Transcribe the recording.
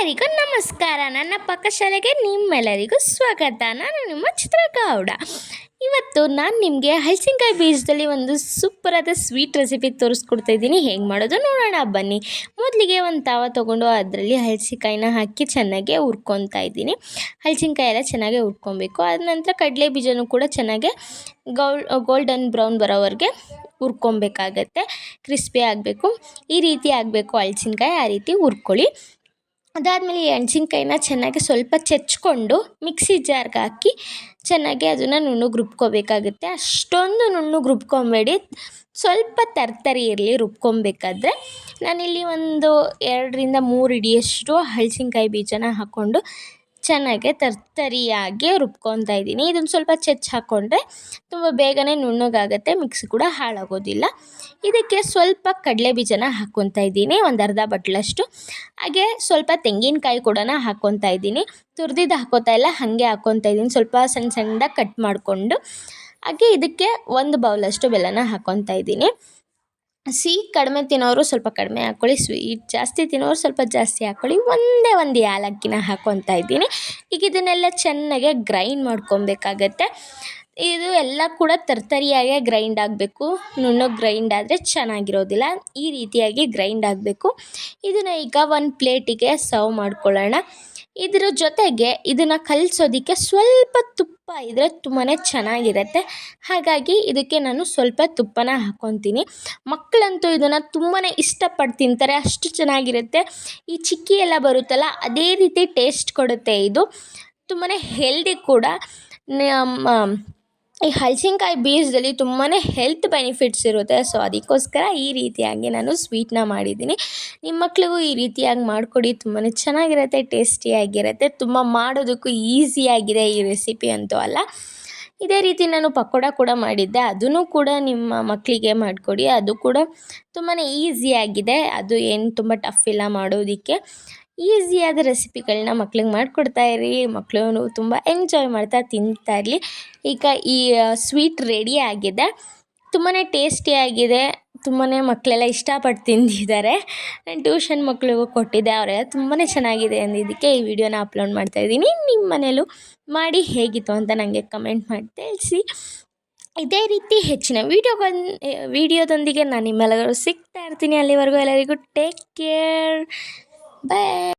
ಎಲ್ಲರಿಗೂ ನಮಸ್ಕಾರ. ನನ್ನ ಪಕ್ಕಶಾಲೆಗೆ ನಿಮ್ಮೆಲ್ಲರಿಗೂ ಸ್ವಾಗತ. ನಾನು ನಿಮ್ಮ ಚಿತ್ರಗೌಡ. ಇವತ್ತು ನಾನು ನಿಮಗೆ ಹಲಸಿನಕಾಯಿ ಬೀಜದಲ್ಲಿ ಒಂದು ಸೂಪರಾದ ಸ್ವೀಟ್ ರೆಸಿಪಿ ತೋರಿಸ್ಕೊಡ್ತಾ ಇದ್ದೀನಿ. ಹೇಗೆ ಮಾಡೋದು ನೋಡೋಣ. ಬನ್ನಿ. ಮೊದಲಿಗೆ ಒಂದು ತಾವ ತೊಗೊಂಡು ಅದರಲ್ಲಿ ಹಲಸಿಕಾಯಿನ ಹಾಕಿ ಚೆನ್ನಾಗಿ ಹುರ್ಕೊತಾ ಇದ್ದೀನಿ. ಹಲಸಿನಕಾಯಿ ಎಲ್ಲ ಚೆನ್ನಾಗಿ ಹುರ್ಕೊಬೇಕು. ಅದ ನಂತರ ಕಡಲೆ ಬೀಜನೂ ಕೂಡ ಚೆನ್ನಾಗಿ ಗೌಲ್ ಗೋಲ್ಡನ್ ಬ್ರೌನ್ ಬರೋವರೆಗೆ ಹುರ್ಕೊಬೇಕಾಗತ್ತೆ. ಕ್ರಿಸ್ಪಿ ಆಗಬೇಕು. ಈ ರೀತಿ ಆಗಬೇಕು ಹಲಸಿನಕಾಯಿ. ಆ ರೀತಿ ಹುರ್ಕೊಳ್ಳಿ. ಅದಾದಮೇಲೆ ಈ ಮೆಣ್ಸಿನ್ಕಾಯಿನ ಚೆನ್ನಾಗಿ ಸ್ವಲ್ಪ ಚೆಚ್ಕೊಂಡು ಮಿಕ್ಸಿ ಜಾರ್ಗೆ ಹಾಕಿ ಚೆನ್ನಾಗಿ ಅದನ್ನು ನುಣ್ಣಗೆ ರುಬ್ಕೋಬೇಕಾಗುತ್ತೆ. ಅಷ್ಟೊಂದು ನುಣ್ಣು ರುಬ್ಕೊಬೇಡಿ. ಸ್ವಲ್ಪ ತರ್ತರಿ ಇರಲಿ ರುಬ್ಕೊಬೇಕಾದ್ರೆ. ನಾನಿಲ್ಲಿ ಒಂದು ಎರಡರಿಂದ ಮೂರು ಹಿಡಿಯಷ್ಟು ಹಲಸಿನ್ಕಾಯಿ ಬೀಜನ ಹಾಕ್ಕೊಂಡು ಚೆನ್ನಾಗಿ ತರ್ತರಿಯಾಗಿ ರುಬ್ಕೊತಾ ಇದ್ದೀನಿ. ಇದನ್ನು ಸ್ವಲ್ಪ ಚೆಚ್ಚಿ ಹಾಕ್ಕೊಂಡ್ರೆ ತುಂಬ ಬೇಗನೆ ನುಣ್ಣಗಾಗುತ್ತೆ, ಮಿಕ್ಸಿ ಕೂಡ ಹಾಳಾಗೋದಿಲ್ಲ. ಇದಕ್ಕೆ ಸ್ವಲ್ಪ ಕಡಲೆ ಬೀಜನ ಹಾಕ್ಕೊತಾ ಇದ್ದೀನಿ, ಒಂದು ಅರ್ಧ ಬಟ್ಲಷ್ಟು. ಹಾಗೆ ಸ್ವಲ್ಪ ತೆಂಗಿನಕಾಯಿ ಕೂಡ ಹಾಕ್ಕೊತಾ ಇದ್ದೀನಿ. ತುರಿದಿದ್ದು ಹಾಕೋತಾ ಇಲ್ಲ, ಹಾಗೆ ಹಾಕ್ಕೊತಾ ಇದ್ದೀನಿ. ಸ್ವಲ್ಪ ಸಣ್ಣ ಸಣ್ಣದಾಗಿ ಕಟ್ ಮಾಡಿಕೊಂಡು. ಹಾಗೆ ಇದಕ್ಕೆ ಒಂದು ಬೌಲಷ್ಟು ಬೆಲ್ಲನ ಹಾಕ್ಕೊತಾ ಇದ್ದೀನಿ. ಸಿಹಿ ಕಡಿಮೆ ತಿನ್ನೋರು ಸ್ವಲ್ಪ ಕಡಿಮೆ ಹಾಕ್ಕೊಳ್ಳಿ, ಸ್ವೀಟ್ ಜಾಸ್ತಿ ತಿನ್ನೋರು ಸ್ವಲ್ಪ ಜಾಸ್ತಿ ಹಾಕ್ಕೊಳ್ಳಿ. ಒಂದೇ ಒಂದು ಏಲಕ್ಕಿನ ಹಾಕ್ಕೊತಾ ಇದ್ದೀನಿ. ಈಗ ಇದನ್ನೆಲ್ಲ ಚೆನ್ನಾಗೆ ಗ್ರೈಂಡ್ ಮಾಡ್ಕೊಬೇಕಾಗತ್ತೆ ಇದು ಎಲ್ಲ ಕೂಡ ತರ್ತರಿಯಾಗೆ ಗ್ರೈಂಡ್ ಆಗಬೇಕು. ನುಣ್ಣಗೆ ಗ್ರೈಂಡ್ ಆದರೆ ಚೆನ್ನಾಗಿರೋದಿಲ್ಲ. ಈ ರೀತಿಯಾಗಿ ಗ್ರೈಂಡ್ ಆಗಬೇಕು. ಇದನ್ನು ಈಗ ಒಂದು ಪ್ಲೇಟಿಗೆ ಸರ್ವ್ ಮಾಡ್ಕೊಳ್ಳೋಣ. ಇದ್ರ ಜೊತೆಗೆ ಇದನ್ನು ಕಲಿಸೋದಕ್ಕೆ ಸ್ವಲ್ಪ ತುಪ್ಪ ಇದ್ದರೆ ತುಂಬಾ ಚೆನ್ನಾಗಿರುತ್ತೆ. ಹಾಗಾಗಿ ಇದಕ್ಕೆ ನಾನು ಸ್ವಲ್ಪ ತುಪ್ಪನ ಹಾಕ್ಕೊತೀನಿ ಮಕ್ಕಳಂತೂ ಇದನ್ನು ತುಂಬಾ ಇಷ್ಟಪಟ್ಟು ತಿಂತಾರೆ, ಅಷ್ಟು ಚೆನ್ನಾಗಿರುತ್ತೆ. ಈ ಚಿಕ್ಕಿ ಎಲ್ಲ ಬರುತ್ತಲ್ಲ, ಅದೇ ರೀತಿ ಟೇಸ್ಟ್ ಕೊಡುತ್ತೆ ಇದು. ತುಂಬಾ ಹೆಲ್ದಿ ಕೂಡ. ಈ ಹಲಸಿನಕಾಯಿ ಬೀಜದಲ್ಲಿ ತುಂಬಾ ಹೆಲ್ತ್ ಬೆನಿಫಿಟ್ಸ್ ಇರುತ್ತೆ. ಸೊ ಅದಕ್ಕೋಸ್ಕರ ಈ ರೀತಿಯಾಗಿ ನಾನು ಸ್ವೀಟ್ನ ಮಾಡಿದ್ದೀನಿ. ನಿಮ್ಮ ಮಕ್ಳಿಗೂ ಈ ರೀತಿಯಾಗಿ ಮಾಡಿಕೊಡಿ. ತುಂಬಾ ಚೆನ್ನಾಗಿರುತ್ತೆ ಟೇಸ್ಟಿಯಾಗಿರುತ್ತೆ ತುಂಬ ಮಾಡೋದಕ್ಕೂ ಈಸಿಯಾಗಿದೆ ಈ ರೆಸಿಪಿ ಅಂತೂ ಅಲ್ಲ. ಇದೇ ರೀತಿ ನಾನು ಪಕೋಡ ಕೂಡ ಮಾಡಿದ್ದೆ. ಅದನ್ನು ಕೂಡ ನಿಮ್ಮ ಮಕ್ಕಳಿಗೆ ಮಾಡಿಕೊಡಿ. ಅದು ಕೂಡ ತುಂಬಾ ಈಸಿಯಾಗಿದೆ ಅದು ಏನು ತುಂಬ ಟಫ್ ಇಲ್ಲ ಮಾಡೋದಕ್ಕೆ. ಈಸಿಯಾದ ರೆಸಿಪಿಗಳನ್ನ ಮಕ್ಳಿಗೆ ಮಾಡಿಕೊಡ್ತಾ ಇರಿ. ಮಕ್ಕಳು ತುಂಬ ಎಂಜಾಯ್ ಮಾಡ್ತಾ ತಿಂತಾ ಇರಲಿ. ಈಗ ಈ ಸ್ವೀಟ್ ರೆಡಿ ಆಗಿದೆ. ತುಂಬಾ ಟೇಸ್ಟಿಯಾಗಿದೆ ತುಂಬಾ ಮಕ್ಕಳೆಲ್ಲ ಇಷ್ಟಪಟ್ಟು ತಿಂದಿದ್ದಾರೆ. ನಾನು ಟ್ಯೂಷನ್ ಮಕ್ಕಳಿಗೂ ಕೊಟ್ಟಿದ್ದೆ, ಅವರೆಲ್ಲ ತುಂಬಾ ಚೆನ್ನಾಗಿದೆ ಅಂದಿದ್ದಕ್ಕೆ ಈ ವಿಡಿಯೋನ ಅಪ್ಲೋಡ್ ಮಾಡ್ತಾಯಿದ್ದೀನಿ ನಿಮ್ಮ ಮನೇಲೂ ಮಾಡಿ ಹೇಗಿತ್ತು ಅಂತ ನನಗೆ ಕಮೆಂಟ್ ಮಾಡಿ ತಿಳಿಸಿ. ಇದೇ ರೀತಿ ಹೆಚ್ಚಿನ ವಿಡಿಯೋಗೊಂದು ವೀಡಿಯೋದೊಂದಿಗೆ ನಾನು ನಿಮ್ಮೆಲ್ಲರೂ ಸಿಗ್ತಾ ಇರ್ತೀನಿ. ಅಲ್ಲಿವರೆಗೂ ಎಲ್ಲರಿಗೂ ಟೇಕ್ ಕೇರ್. ಬಾಯ್.